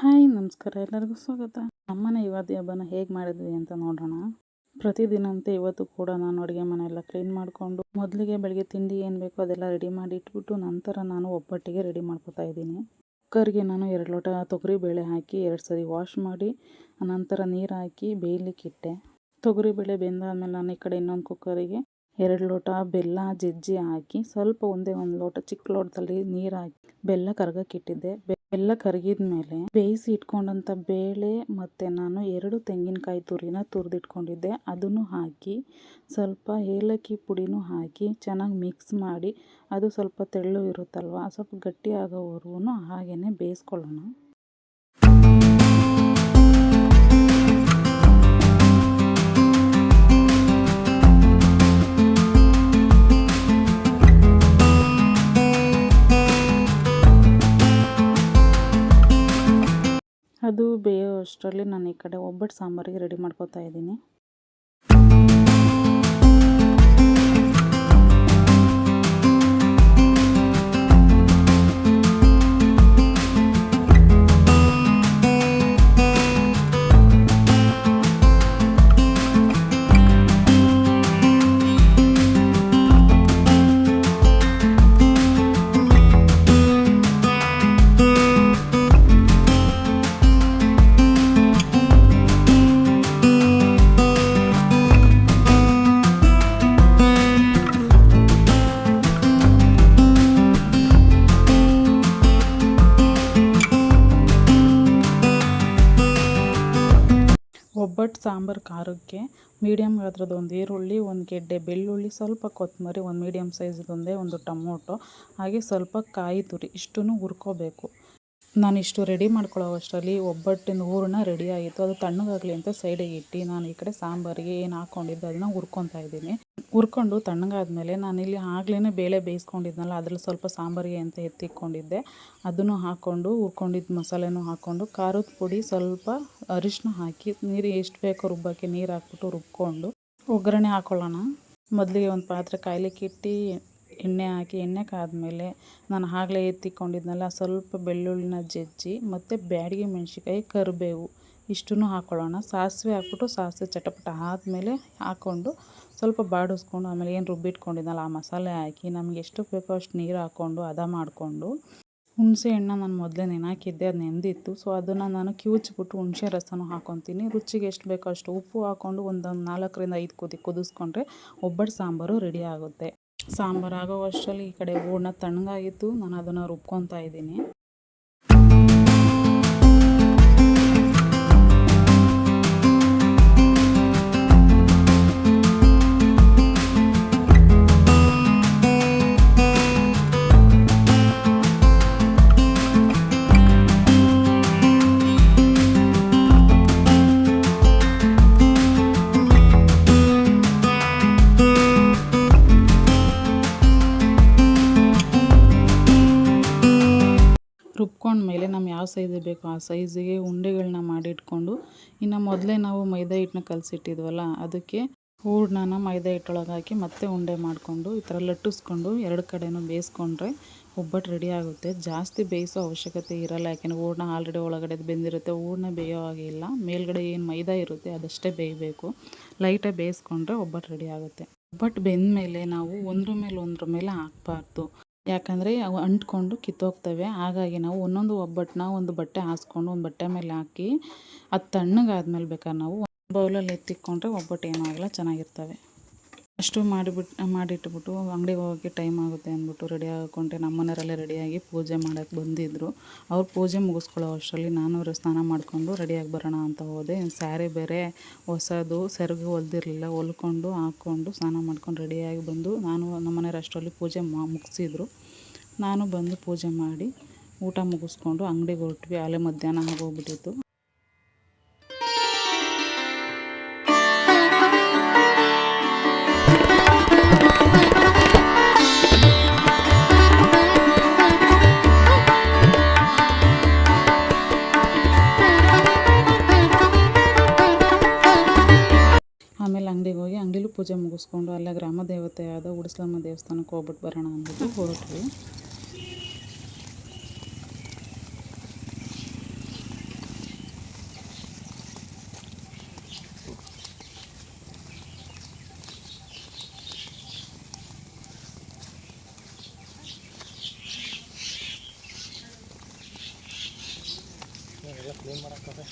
Hi, ನಮಸ್ಕಾರ ಎಲ್ಲರಿಗೂ ಸ್ವಾಗತ. ನಮ್ಮನೆ ಯುಗಾದಿ ಹಬ್ಬನ ಹೇಗೆ ಮಾಡಿದ್ವಿ ಅಂತ ನೋಡೋಣ. ಪ್ರತಿದಿನಂತೆ ಇವತ್ತು ಕೂಡ ನಾನು ಅಡುಗೆ ಮನೆಯೆಲ್ಲ ಕ್ಲೀನ್ ಮಾಡಿಕೊಂಡು, ಮೊದಲಿಗೆ ಬೆಳಗ್ಗೆ ತಿಂಡಿ ಏನು ಬೇಕೋ ಅದೆಲ್ಲ ರೆಡಿ ಮಾಡಿ ಇಟ್ಬಿಟ್ಟು, ನಂತರ ನಾನು ಒಬ್ಬಟ್ಟಿಗೆ ರೆಡಿ ಮಾಡ್ಕೊತಾ ಇದ್ದೀನಿ. ಕುಕ್ಕರ್ಗೆ ನಾನು ಎರಡು ಲೋಟ ತೊಗರಿ ಬೇಳೆ ಹಾಕಿ, ಎರಡು ಸರಿ ವಾಶ್ ಮಾಡಿ, ನಂತರ ನೀರು ಹಾಕಿ ಬೇಯಲಿಕ್ಕಿಟ್ಟೆ ತೊಗರಿ ಬೇಳೆ ಬೆಂದಾದ್ಮೇಲೆ ನಾನು ಈ ಕಡೆ ಇನ್ನೊಂದು ಕುಕ್ಕರಿಗೆ ಎರಡು ಲೋಟ ಬೆಲ್ಲ, ಜಜ್ಜಿ ಹಾಕಿ, ಸ್ವಲ್ಪ ಒಂದೇ ಒಂದು ಲೋಟ ಚಿಕ್ಕ ಲೋಟದಲ್ಲಿ ನೀರು ಹಾಕಿ, ಬೆಲ್ಲ ಕರ್ಗಕ್ಕೆ ಬೆಲ್ಲ ಕರಗಿದ ಮೇಲೆ ಬೇಯಿಸಿ ಇಟ್ಕೊಂಡಂಥ ಬೇಳೆ ಮತ್ತು ನಾನು ಎರಡು ತೆಂಗಿನಕಾಯಿ ತುರಿನ ತುರಿದಿಟ್ಕೊಂಡಿದ್ದೆ. ಅದನ್ನು ಹಾಕಿ ಸ್ವಲ್ಪ ಏಲಕ್ಕಿ ಪುಡಿನೂ ಹಾಕಿ ಚೆನ್ನಾಗಿ ಮಿಕ್ಸ್ ಮಾಡಿ ಅದು ಸ್ವಲ್ಪ ತೆಳ್ಳು ಇರುತ್ತಲ್ವ, ಸ್ವಲ್ಪ ಗಟ್ಟಿ ಆಗೋವರೆಗೂ ಹಾಗೆಯೇ ಬೇಯಿಸ್ಕೊಳ್ಳೋಣ. ಅಷ್ಟರಲ್ಲಿ ನಾನು ಈ ಕಡೆ ಒಬ್ಬಟ್ಟು ಸಾಂಬಾರಿಗೆ ರೆಡಿ ಮಾಡ್ಕೋತಾ ಇದ್ದೀನಿ. ಒಬ್ಬಟ್ಟು ಸಾಂಬಾರು ಖಾರಕ್ಕೆ ಮೀಡಿಯಮ್ ಗಾತ್ರದ ಒಂದು ಈರುಳ್ಳಿ, ಒಂದು ಗೆಡ್ಡೆ ಬೆಳ್ಳುಳ್ಳಿ, ಸ್ವಲ್ಪ ಕೊತ್ತಂಬರಿ ಒಂದು ಮೀಡಿಯಮ್ ಸೈಜ್ದೊಂದೇ ಒಂದು ಟೊಮೊಟೊ, ಹಾಗೆ ಸ್ವಲ್ಪ ಕಾಯಿ ತುರಿ ಇಷ್ಟನ್ನು ಹುರ್ಕೋಬೇಕು. ನಾನು ಇಷ್ಟು ರೆಡಿ ಮಾಡ್ಕೊಳ್ಳೋ ಅಷ್ಟರಲ್ಲಿ ಒಬ್ಬಟ್ಟಿನ ಹೂರಣ ರೆಡಿ ಆಗಿತ್ತು. ಅದು ತಣ್ಣಗಾಗಲಿ ಅಂತ ಸೈಡಿಗೆ ಇಟ್ಟು ನಾನು ಈ ಕಡೆ ಸಾಂಬಾರಿಗೆ ಏನು ಹಾಕ್ಕೊಂಡಿದ್ದೆ ಅದನ್ನ ಹುರ್ಕೊತಾ ಇದ್ದೀನಿ. ಹುರ್ಕೊಂಡು ತಣ್ಣಗಾದ್ಮೇಲೆ ನಾನಿಲ್ಲಿ ಆಗ್ಲೇ ಬೇಳೆ ಬೇಯಿಸ್ಕೊಂಡಿದ್ನಲ್ಲ, ಅದ್ರಲ್ಲಿ ಸ್ವಲ್ಪ ಸಾಂಬಾರಿಗೆ ಅಂತ ಎತ್ತಿಕ್ಕೊಂಡಿದ್ದೆ ಅದನ್ನು ಹಾಕ್ಕೊಂಡು, ಹುರ್ಕೊಂಡಿದ್ದ ಮಸಾಲೆನೂ ಹಾಕ್ಕೊಂಡು, ಖಾರದ ಪುಡಿ ಸ್ವಲ್ಪ ಅರಿಶಿನ ಹಾಕಿ ನೀರು ಎಷ್ಟು ಬೇಕೋ ರುಬ್ಬಕ್ಕೆ ನೀರು ಹಾಕ್ಬಿಟ್ಟು ರುಬ್ಕೊಂಡು ಒಗ್ಗರಣೆ ಹಾಕ್ಕೊಳ್ಳೋಣ ಮೊದಲಿಗೆ ಒಂದು ಪಾತ್ರೆ ಕಾಯ್ಲಿಕ್ಕೆ ಇಟ್ಟು ಎಣ್ಣೆ ಹಾಕಿ, ಎಣ್ಣೆ ಕಾದಮೇಲೆ ನಾನು ಆಗಲೇ ಎತ್ತಿಕೊಂಡಿದ್ನಲ್ಲ, ಸ್ವಲ್ಪ ಬೆಳ್ಳುಳ್ಳಿನ ಜಜ್ಜಿ ಮತ್ತು ಬ್ಯಾಡಗಿ ಮೆಣ್ಸಿನ್ಕಾಯಿ ಕರಿಬೇವು ಇಷ್ಟನ್ನು ಹಾಕ್ಕೊಳ್ಳೋಣ ಸಾಸಿವೆ ಹಾಕ್ಬಿಟ್ಟು ಸಾಸಿವೆ ಚಟಪಟ ಆದಮೇಲೆ ಹಾಕ್ಕೊಂಡು ಸ್ವಲ್ಪ ಬಾಡಿಸ್ಕೊಂಡು ಆಮೇಲೆ ಏನು ರುಬ್ಬಿಟ್ಕೊಂಡಿದ್ನಲ್ಲ ಆ ಮಸಾಲೆ ಹಾಕಿ ನಮ್ಗೆ ಎಷ್ಟು ಬೇಕೋ ಅಷ್ಟು ನೀರು ಹಾಕ್ಕೊಂಡು ಹದ ಮಾಡಿಕೊಂಡು ಹುಣಸೆ ಹಣ್ಣು ನಾನು ಮೊದಲೇ ನೆನಾಕಿದ್ದೆ, ಅದು ನೆಂದಿತ್ತು. ಸೊ ಅದನ್ನು ನಾನು ಕಿವುಚ್ಬಿಟ್ಟು ಹುಣಸೆ ರಸನೂ ಹಾಕೊತೀನಿ. ರುಚಿಗೆ ಎಷ್ಟು ಬೇಕೋ ಅಷ್ಟು ಉಪ್ಪು ಹಾಕ್ಕೊಂಡು ಒಂದೊಂದು ನಾಲ್ಕರಿಂದ ಐದು ಕುದಿ ಕುದಿಸ್ಕೊಂಡ್ರೆ ಒಬ್ಬಟ್ಟು ಸಾಂಬಾರು ರೆಡಿ ಆಗುತ್ತೆ. ಸಾಂಬಾರು ಆಗೋವಷ್ಟರಲ್ಲಿ ಈ ಕಡೆ ಹೂರ್ಣ ತಣ್ಣಗಾಗಿತ್ತು. ನಾನು ಅದನ್ನು ರುಬ್ಕೊತಾ ಇದ್ದೀನಿ. ಮೇಲೆ ನಮ್ಗೆ ಯಾವ ಸೈಜ್ ಬೇಕೋ ಆ ಸೈಜಿಗೆ ಉಂಡೆಗಳನ್ನ ಮಾಡಿಟ್ಕೊಂಡು ಇನ್ನು ಮೊದಲೇ ನಾವು ಮೈದಾ ಹಿಟ್ಟನ್ನ ಕಲಸಿಟ್ಟಿದ್ವಲ್ಲ, ಅದಕ್ಕೆ ಹೂರ್ಣನ ಮೈದಾ ಹಿಟ್ಟೊಳಗೆ ಹಾಕಿ ಮತ್ತೆ ಉಂಡೆ ಮಾಡಿಕೊಂಡು ಈ ಥರ ಲಟ್ಟಿಸ್ಕೊಂಡು ಎರಡು ಕಡೆನೂ ಬೇಯಿಸ್ಕೊಂಡ್ರೆ ಒಬ್ಬಟ್ಟು ರೆಡಿ ಆಗುತ್ತೆ. ಜಾಸ್ತಿ ಬೇಯಿಸೋ ಅವಶ್ಯಕತೆ ಇರಲ್ಲ, ಯಾಕೆಂದರೆ ಹೂರ್ಣ ಆಲ್ರೆಡಿ ಒಳಗಡೆ ಬೆಂದಿರುತ್ತೆ. ಹೂರ್ಣ ಬೇಯೋ ಹಾಗೆ ಇಲ್ಲ, ಮೇಲ್ಗಡೆ ಏನು ಮೈದಾ ಇರುತ್ತೆ ಅದಷ್ಟೇ ಬೇಯಬೇಕು. ಲೈಟಾಗಿ ಬೇಯಿಸ್ಕೊಂಡ್ರೆ ಒಬ್ಬಟ್ಟು ರೆಡಿ ಆಗುತ್ತೆ. ಒಬ್ಬಟ್ಟು ಬೆಂದ ಮೇಲೆ ನಾವು ಒಂದ್ರ ಮೇಲೆ ಒಂದ್ರ ಮೇಲೆ ಹಾಕ್ಬಾರ್ದು. ಯಾಕಂದರೆ ಅವು ಅಂಟ್ಕೊಂಡು ಕಿತ್ತೋಗ್ತವೆ. ಹಾಗಾಗಿ ನಾವು ಒಂದೊಂದು ಒಬ್ಬಟ್ಟನ್ನ ಒಂದು ಬಟ್ಟೆ ಹಾಸ್ಕೊಂಡು ಒಂದು ಬಟ್ಟೆ ಮೇಲೆ ಹಾಕಿ ಅದು ತಣ್ಣಗಾದ್ಮೇಲೆ ಬೇಕಾದ್ರೆ ನಾವು ಬೌಲಲ್ಲಿ ಎತ್ತಿಕ್ಕೊಂಡ್ರೆ ಒಬ್ಬಟ್ಟು ಏನೂ ಆಗಲ್ಲ ಚೆನ್ನಾಗಿರ್ತವೆ. ಅಷ್ಟು ಮಾಡಿಬಿಟ್ಟು ಮಾಡಿಟ್ಬಿಟ್ಟು ಅಂಗಡಿಗೆ ಹೋಗಿ ಟೈಮ್ ಆಗುತ್ತೆ ಅಂದ್ಬಿಟ್ಟು ರೆಡಿ ಆಗಿಕೊಂಡೆ ನಮ್ಮ ರೆಡಿಯಾಗಿ ಪೂಜೆ ಮಾಡೋಕ್ಕೆ ಬಂದಿದ್ದರು ಅವ್ರು ಪೂಜೆ ಮುಗಿಸ್ಕೊಳ್ಳೋ ಅಷ್ಟರಲ್ಲಿ ನಾನು ಸ್ನಾನ ಮಾಡಿಕೊಂಡು ರೆಡಿಯಾಗಿ ಬರೋಣ ಅಂತ ಹೋದೆ. ಸ್ಯಾರಿ ಬೇರೆ ಹೊಸದು, ಸೆರಗು ಹೊಲ್ದಿರಲಿಲ್ಲ, ಹೊಲ್ಕೊಂಡು ಹಾಕ್ಕೊಂಡು ಸ್ನಾನ ಮಾಡ್ಕೊಂಡು ರೆಡಿಯಾಗಿ ಬಂದು ನಾನು ನಮ್ಮ ಮನೆಯವ್ರು ಅಷ್ಟರಲ್ಲಿ ಪೂಜೆ ಮುಗಿಸಿದ್ರು. ನಾನು ಬಂದು ಪೂಜೆ ಮಾಡಿ ಊಟ ಮುಗಿಸ್ಕೊಂಡು ಅಂಗಡಿಗೆ ಹೊರಟ್ವಿ. ಅಲ್ಲೇ ಮಧ್ಯಾಹ್ನ ಆಗೋಗ್ಬಿಟ್ಟಿತ್ತು. ಅಂಗಡಿಗೆ ಹೋಗಿ ಅಂಗಡಿಲೂ ಪೂಜೆ ಮುಗಿಸ್ಕೊಂಡು ಅಲ್ಲೇ ಗ್ರಾಮ ದೇವತೆಯಾದ ಉಡಿಸ್ಲಮ್ಮ ದೇವಸ್ಥಾನಕ್ಕೆ ಹೋಗ್ಬಿಟ್ಟು ಬರೋಣ ಅಂದ್ಬಿಟ್ಟು ಹೊರಟ್ವಿ. ಎಲ್ಲ ಕ್ಲೀನ್ ಮಾಡಕ್ಕದೆ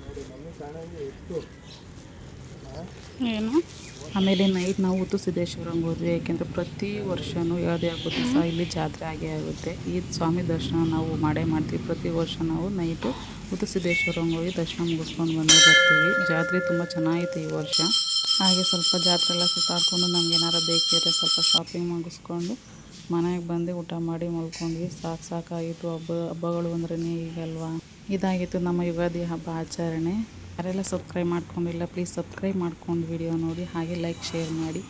ನೋಡಿ ಮಮ್ಮಿ ಕಾಣಂಗೆ ಎಷ್ಟು ಏನು? ಆಮೇಲೆ ನೈಟ್ ನಾವು ಉತ್ತು ಸಿದ್ದೇಶ್ವರಂಗೆ ಹೋದ್ವಿ, ಯಾಕೆಂದರೆ ಪ್ರತಿ ವರ್ಷವೂ ಯಾವುದೇ ಆಗುತ್ತೆ ಸಹ ಇಲ್ಲಿ ಜಾತ್ರೆ ಆಗೇ ಆಗುತ್ತೆ. ಈ ಸ್ವಾಮಿ ದರ್ಶನ ನಾವು ಮಾಡೇ ಮಾಡ್ತೀವಿ. ಪ್ರತಿ ವರ್ಷ ನಾವು ನೈಟು ಉತ್ತು ಸಿದ್ದೇಶ್ವರಂಗೆ ಹೋಗಿ ದರ್ಶನ ಮುಗಿಸ್ಕೊಂಡು ಬಂದು ಬರ್ತೀವಿ. ಜಾತ್ರೆ ತುಂಬ ಚೆನ್ನಾಗಿತ್ತು ಈ ವರ್ಷ. ಹಾಗೆ ಸ್ವಲ್ಪ ಜಾತ್ರೆ ಎಲ್ಲ ಸುತ್ತಾಡ್ಕೊಂಡು ನಮ್ಗೆ ಏನಾರು ಬೇಕಿದ್ರೆ ಸ್ವಲ್ಪ ಶಾಪಿಂಗ್ ಮುಗಿಸ್ಕೊಂಡು ಮನೆಗೆ ಬಂದು ಊಟ ಮಾಡಿ ಮಲ್ಕೊಂಡ್ವಿ. ಸಾಕು ಸಾಕಾಗಿತ್ತು ಹಬ್ಬ, ಹಬ್ಬಗಳು ಅಂದ್ರೆ ಈಗಲ್ವಾ ಇದಾಗಿತ್ತು ನಮ್ಮ ಯುಗಾದಿ ಹಬ್ಬ ಆಚರಣೆ. ಯಾರೆಲ್ಲ ಸಬ್ಸ್ಕ್ರೈಬ್ ಮಾಡ್ಕೊಂಡಿಲ್ಲ ಪ್ಲೀಸ್ ಸಬ್ಸ್ಕ್ರೈಬ್ ಮಾಡ್ಕೊಂಡು ವಿಡಿಯೋ ನೋಡಿ ಹಾಗೆ ಲೈಕ್ ಶೇರ್ ಮಾಡಿ.